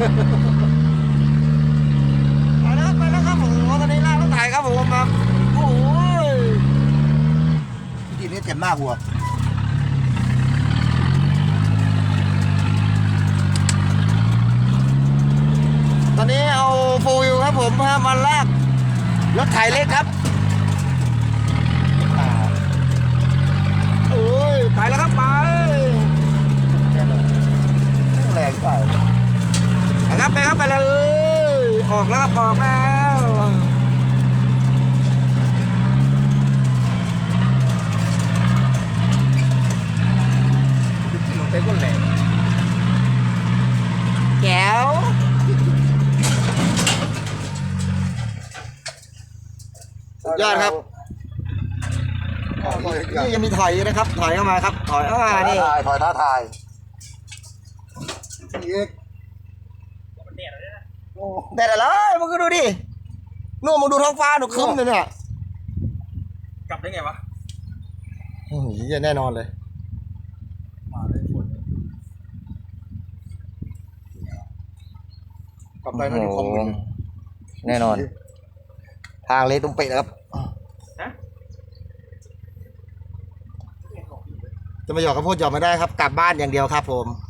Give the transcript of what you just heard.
ไปแล้วครับไปแล้วครับผมตอนนี้ลากรถไถครับผมครับโอ้ยทีนี้เจ็บมากวัวตอนนี้เอาโฟวิวครับผมมาลากรถไถเล็กครับโอ้ยไปแล้วครับไปแรงไป ไปครับไปครับออกแล้วครับออกแล้วเป็นคนแรงแก้วยอดครับนี่ยังมีถอยนะครับ ถอยเข้ามาครับ ถอยเข้ามานี่ถอยท้าทาย แต่ละเลยมึงก็ดูดินู่นมึงดูท้องฟ้าหนูครึ้มเลยเนี่ยกลับได้ไงวะโอ้โหเหี้ยแน่นอนเลยมาเลยฝนกลับไปไม่ได้คมเลยแน่นอน ทางเละตุ้มเป๊ะนะครับฮะจะมาหยอกข้าวโพดหยอกไม่ได้ครับ กลับบ้านอย่างเดียวครับผมเ